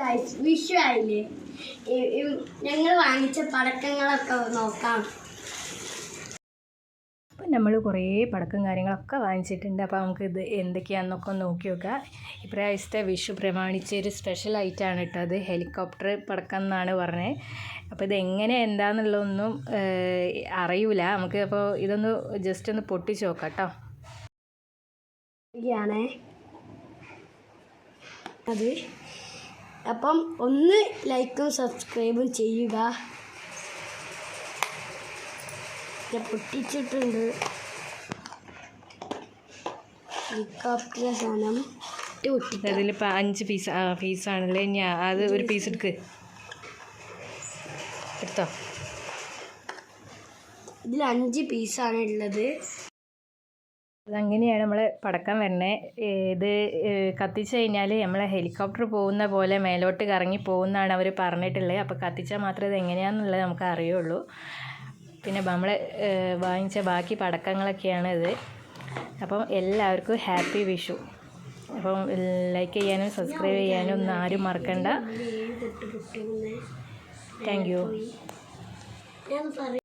Guys Vishu ആയില്ലേ? ഞങ്ങൾ വാങ്ങിച്ച പടക്കങ്ങളൊക്കെ നോക്കാം. അപ്പം നമ്മൾ കുറേ പടക്കം കാര്യങ്ങളൊക്കെ വാങ്ങിച്ചിട്ടുണ്ട്. അപ്പോൾ നമുക്ക് ഇത് എന്തൊക്കെയാണെന്നൊക്കെ ഒന്ന് നോക്കി നോക്കാം. ഇപ്രാവശ്യത്തെ വിഷു പ്രമാണിച്ച് ഒരു സ്പെഷ്യൽ ഐറ്റമാണ് കേട്ടോ അത്. ഹെലികോപ്റ്റർ പടക്കം എന്നാണ് പറഞ്ഞത്. അപ്പോൾ ഇത് എങ്ങനെ എന്താണെന്നുള്ളതൊന്നും അറിയില്ല അറിയൂല. നമുക്ക് അപ്പോൾ ഇതൊന്ന് ജസ്റ്റ് ഒന്ന് പൊട്ടിച്ച് നോക്കാം കേട്ടോ. അത് അപ്പം ഒന്ന് ലൈക്കും സബ്സ്ക്രൈബും ചെയ്യുക. ഞാൻ പൊട്ടിച്ചിട്ടുണ്ട്. ഹെലികോപ്റ്റർ സാധനം. പൊട്ടിക്കാം. അഞ്ച് പീസ് ആ പീസാണല്ലേ ഞാൻ അത് ഒരു പീസ് എടുക്ക്. എടുത്തോ? ഇതിൽ അഞ്ച് പീസാണ് ഉള്ളത്. അതങ്ങനെയാണ് നമ്മൾ പടക്കം വരണേ. ഇത് കത്തിച്ച് കഴിഞ്ഞാൽ നമ്മളെ ഹെലികോപ്റ്റർ പോകുന്ന പോലെ മേലോട്ട് കറങ്ങി പോകുന്നതാണ് അവർ പറഞ്ഞിട്ടുള്ളത് അപ്പോൾ കത്തിച്ചാൽ മാത്രമേ ഇത് എങ്ങനെയാണെന്നുള്ളത് നമുക്ക് അറിയുള്ളൂ. പിന്നെ നമ്മൾ വാങ്ങിച്ച ബാക്കി പടക്കങ്ങളൊക്കെയാണ് ഇത്. അപ്പം എല്ലാവർക്കും ഹാപ്പി വിഷു. അപ്പം ലൈക്ക് ചെയ്യാനും സബ്സ്ക്രൈബ് ചെയ്യാനും ഒന്നും ആരും മറക്കണ്ട. Thank you.